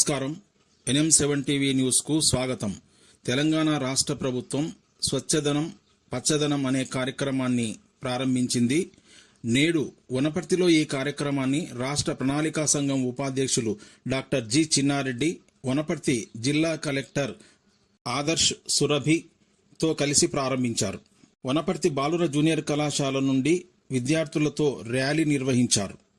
నమస్కారం. NM seven TV న్యూస్కు స్వాగతం. తెలంగాణ రాష్ట్ర ప్రభుత్వం స్వచ్ఛదనం పచ్చదనం అనే కార్యక్రమాన్ని ప్రారంభించింది. నేడు వనపర్తిలో ఈ కార్యక్రమాన్ని రాష్ట్ర ప్రణాళికా సంఘం ఉపాధ్యక్షులు డాక్టర్ జి చిన్నారెడ్డి వనపర్తి జిల్లా కలెక్టర్ ఆదర్శ్ సురభితో కలిసి ప్రారంభించారు. వనపర్తి బాలుర జూనియర్ కళాశాల నుండి విద్యార్థులతో ర్యాలీ నిర్వహించారు.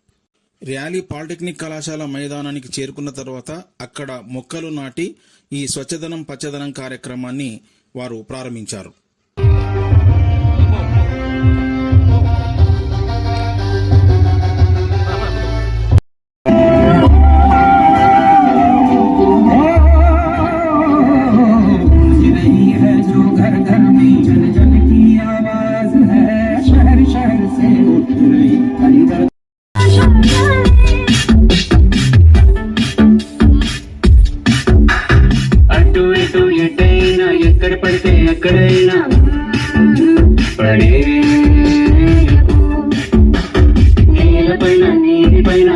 ర్యాలీ పాలిటెక్నిక్ కళాశాల మైదానానికి చేరుకున్న తర్వాత అక్కడ మొక్కలు నాటి ఈ స్వచ్ఛదనం పచ్చదనం కార్యక్రమాన్ని వారు ప్రారంభించారు. ఎక్కడ పడితే ఎక్కడైనా పడే నేలపైన నీటి పైన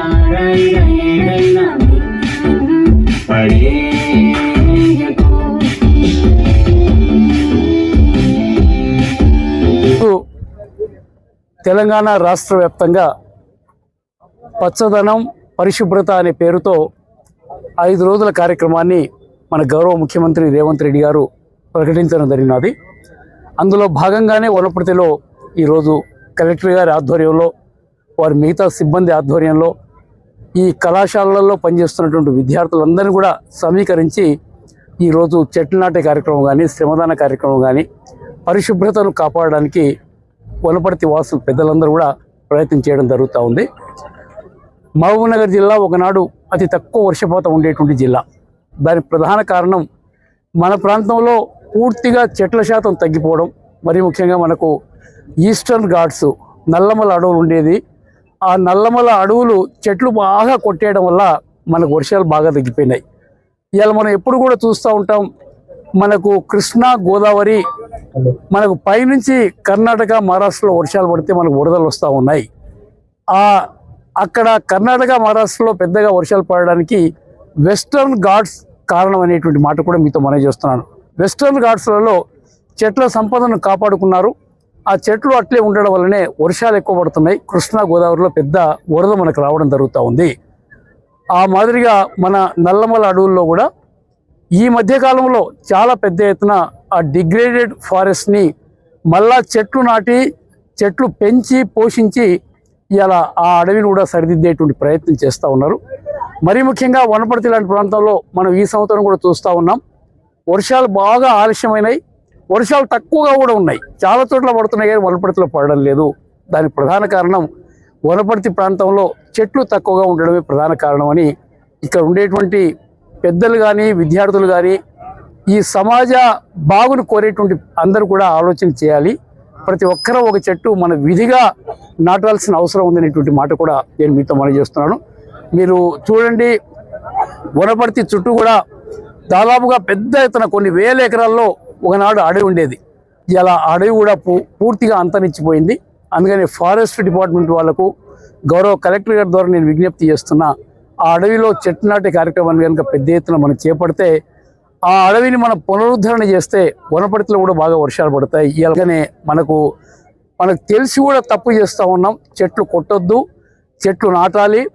ఏడైనా పడే తెలంగాణ రాష్ట్ర వ్యాప్తంగా పచ్చదనం పరిశుభ్రత అనే పేరుతో ఐదు రోజుల కార్యక్రమాన్ని మన గౌరవ ముఖ్యమంత్రి రేవంత్ రెడ్డి గారు ప్రకటించడం జరిగినది. అందులో భాగంగానే వనపర్తిలో ఈరోజు కలెక్టర్ గారి ఆధ్వర్యంలో వారి మిగతా సిబ్బంది ఆధ్వర్యంలో ఈ కళాశాలల్లో పనిచేస్తున్నటువంటి విద్యార్థులందరినీ కూడా సమీకరించి ఈరోజు చెట్లు నాటే కార్యక్రమం కానీ శ్రమదాన కార్యక్రమం కానీ పరిశుభ్రతను కాపాడడానికి వనపర్తి వాసులు పెద్దలందరూ కూడా ప్రయత్నం చేయడం జరుగుతూ ఉంది. మహబూబ్నగర్ జిల్లా ఒకనాడు అతి తక్కువ వర్షపాతం ఉండేటువంటి జిల్లా. దాని ప్రధాన కారణం మన ప్రాంతంలో పూర్తిగా చెట్ల శాతం తగ్గిపోవడం మరి ముఖ్యంగా మనకు ఈస్టర్న్ ఘాట్స్ నల్లమల అడవులు ఉండేది. ఆ నల్లమల అడవులు చెట్లు బాగా కొట్టేయడం వల్ల మనకు వర్షాలు బాగా తగ్గిపోయినాయి. ఇవాళ మనం ఎప్పుడు కూడా చూస్తూ ఉంటాం మనకు కృష్ణా గోదావరి మనకు పైనుంచి కర్ణాటక మహారాష్ట్రలో వర్షాలు పడితే మనకు వరదలు వస్తూ ఉన్నాయి. ఆ అక్కడ కర్ణాటక మహారాష్ట్రలో పెద్దగా వర్షాలు పడడానికి వెస్టర్న్ ఘాట్స్ కారణం అనేటువంటి మాట కూడా మీతో మనం చేస్తున్నాను. వెస్ట్రన్ ఘాట్స్లలో చెట్ల సంపదను కాపాడుకున్నారు. ఆ చెట్లు అట్లే ఉండడం వల్లనే వర్షాలు ఎక్కువ పడుతున్నాయి. కృష్ణా గోదావరిలో పెద్ద వరద మనకు రావడం జరుగుతూ ఉంది. ఆ మాదిరిగా మన నల్లమల అడవుల్లో కూడా ఈ మధ్యకాలంలో చాలా పెద్ద ఎత్తున ఆ డిగ్రేడెడ్ ఫారెస్ట్ని మళ్ళా చెట్లు నాటి చెట్లు పెంచి పోషించి ఇలా ఆ అడవిని కూడా సరిదిద్దేటువంటి ప్రయత్నం చేస్తూ ఉన్నారు. మరీ ముఖ్యంగా వనపర్తి లాంటి ప్రాంతంలో మనం ఈ సంవత్సరం కూడా చూస్తూ ఉన్నాం. వర్షాలు బాగా ఆలస్యమైనాయి. వర్షాలు తక్కువగా కూడా ఉన్నాయి. చాలా చోట్ల పడుతున్నాయి కానీ వనపర్తిలో పడడం లేదు. దానికి ప్రధాన కారణం వనపర్తి ప్రాంతంలో చెట్లు తక్కువగా ఉండడమే ప్రధాన కారణం అని ఇక్కడ ఉండేటువంటి పెద్దలు కానీ విద్యార్థులు కానీ ఈ సమాజ బాగును కోరేటువంటి అందరూ కూడా ఆలోచన చేయాలి. ప్రతి ఒక్కరూ ఒక చెట్టు మన విధిగా నాటాల్సిన అవసరం ఉందనేటువంటి మాట కూడా నేను మీతో మనం చేస్తున్నాను. మీరు చూడండి వనపర్తి చుట్టూ కూడా దాదాపుగా పెద్ద ఎత్తున కొన్ని వేల ఎకరాల్లో ఒకనాడు అడవి ఉండేది. ఇలా అడవి కూడా పూ- పూర్తిగా అంతరించిపోయింది. అందుకని ఫారెస్ట్ డిపార్ట్మెంట్ వాళ్ళకు గౌరవ కలెక్టర్ గారి ద్వారా నేను విజ్ఞప్తి చేస్తున్నా ఆ అడవిలో చెట్టు నాటే కార్యక్రమాన్ని కనుక పెద్ద ఎత్తున మనం చేపడితే ఆ అడవిని మనం పునరుద్ధరణ చేస్తే వనపడితిలో కూడా బాగా వర్షాలు పడతాయి. ఇలాగనే మనకు మనకు తెలిసి కూడా తప్పు చేస్తూ ఉన్నాం. చెట్లు కొట్టొద్దు. చెట్లు నాటాలి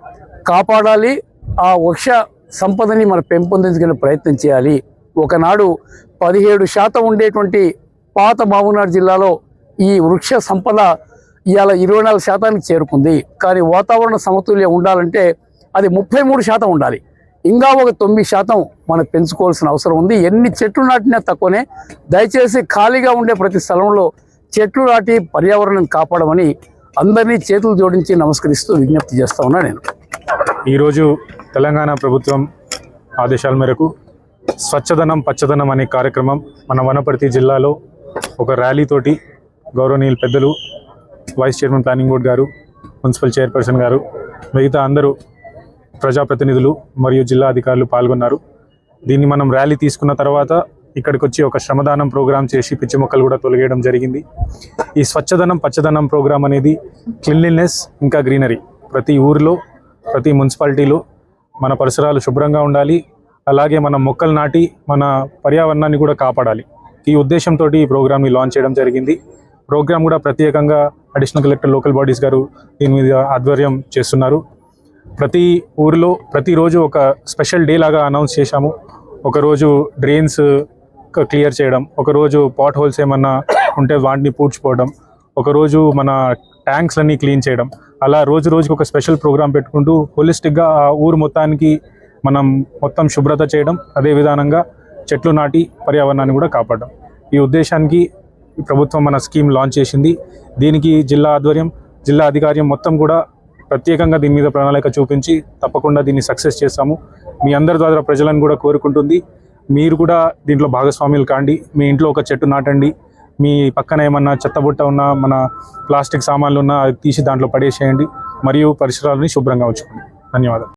కాపాడాలి. ఆ వృక్ష సంపదని మనం పెంపొందించుకునే ప్రయత్నం చేయాలి. ఒకనాడు పదిహేడు శాతం ఉండేటువంటి పాత మహబూబ్నగర్ జిల్లాలో ఈ వృక్ష సంపద ఇవాళ ఇరవై నాలుగు శాతానికి చేరుకుంది. కానీ వాతావరణ సమతుల్యం ఉండాలంటే అది ముప్పై మూడు శాతం ఉండాలి. ఇంకా ఒక తొమ్మిది శాతం మనం పెంచుకోవాల్సిన అవసరం ఉంది. ఎన్ని చెట్లు నాటినా తక్కువనే. దయచేసి ఖాళీగా ఉండే ప్రతి స్థలంలో చెట్లు నాటి పర్యావరణం కాపాడమని అందరినీ చేతులు జోడించి నమస్కరిస్తూ విజ్ఞప్తి చేస్తా ఉన్నా నేను. ఈరోజు తెలంగాణ ప్రభుత్వం ఆదేశాల మేరకు స్వచ్ఛదనం పచ్చదనం అనే కార్యక్రమం మన వనపర్తి జిల్లాలో ఒక ర్యాలీ తోటి గౌరవనీయులు పెద్దలు వైస్ చైర్మన్ ప్లానింగ్ బోర్డు గారు మున్సిపల్ చైర్పర్సన్ గారు మిగతా అందరూ ప్రజాప్రతినిధులు మరియు జిల్లా అధికారులు పాల్గొన్నారు. దీన్ని మనం ర్యాలీ తీసుకున్న తర్వాత ఇక్కడికి వచ్చి ఒక శ్రమదానం ప్రోగ్రాం చేసి పిచ్చి మొక్కలు కూడా తొలగేయడం జరిగింది. ఈ స్వచ్ఛదనం పచ్చదనం ప్రోగ్రాం అనేది క్లీన్లీనెస్ ఇంకా గ్రీనరీ ప్రతి ఊరిలో ప్రతి మున్సిపాలిటీలో మన పరిసరాలు శుభ్రంగా ఉండాలి. అలాగే మనం మొక్కలు నాటి మన పర్యావరణాన్ని కూడా కాపాడాలి. ఈ ఉద్దేశంతో ఈ ప్రోగ్రామ్ని లాంచ్ చేయడం జరిగింది. ప్రోగ్రామ్ కూడా ప్రత్యేకంగా అడిషనల్ కలెక్టర్ లోకల్ బాడీస్ గారు దీని మీద ఆధ్వర్యం చేస్తున్నారు. ప్రతి ఊరిలో ప్రతిరోజు ఒక స్పెషల్ డే లాగా అనౌన్స్ చేశాము. ఒకరోజు డ్రైన్స్ క్లియర్ చేయడం ఒకరోజు పాట్ హోల్స్ ఏమన్నా ఉంటే వాటిని పూడ్చిపోవడం ఒకరోజు మన ట్యాంక్స్లన్నీ క్లీన్ చేయడం. అలా రోజు రోజుకి ఒక స్పెషల్ ప్రోగ్రామ్ పెట్టుకుంటూ హోలిస్టిక్గా ఆ ఊరు మొత్తానికి మనం మొత్తం శుభ్రత చేయడం అదే విధానంగా చెట్లు నాటి పర్యావరణాన్ని కూడా కాపాడడం. ఈ ఉద్దేశానికి ప్రభుత్వం మన స్కీమ్ లాంచ్ చేసింది. దీనికి జిల్లా ఆధ్వర్యం జిల్లా అధికార్యం మొత్తం కూడా ప్రత్యేకంగా దీని మీద ప్రణాళిక చూపించి తప్పకుండా దీన్ని సక్సెస్ చేస్తాము. మీ అందరి ద్వారా ప్రజలను కూడా కోరుకుంటుంది. మీరు కూడా దీంట్లో భాగస్వాములు కాండి. మీ ఇంట్లో ఒక చెట్టు నాటండి. మీ పక్కన ఏమన్నా చెత్తబుట్ట ఉన్నా మన ప్లాస్టిక్ సామాన్లు ఉన్నా అది తీసి దాంట్లో పడేసేయండి. మరియు పరిసరాలని శుభ్రంగా ఉంచుకోండి. ధన్యవాదాలు.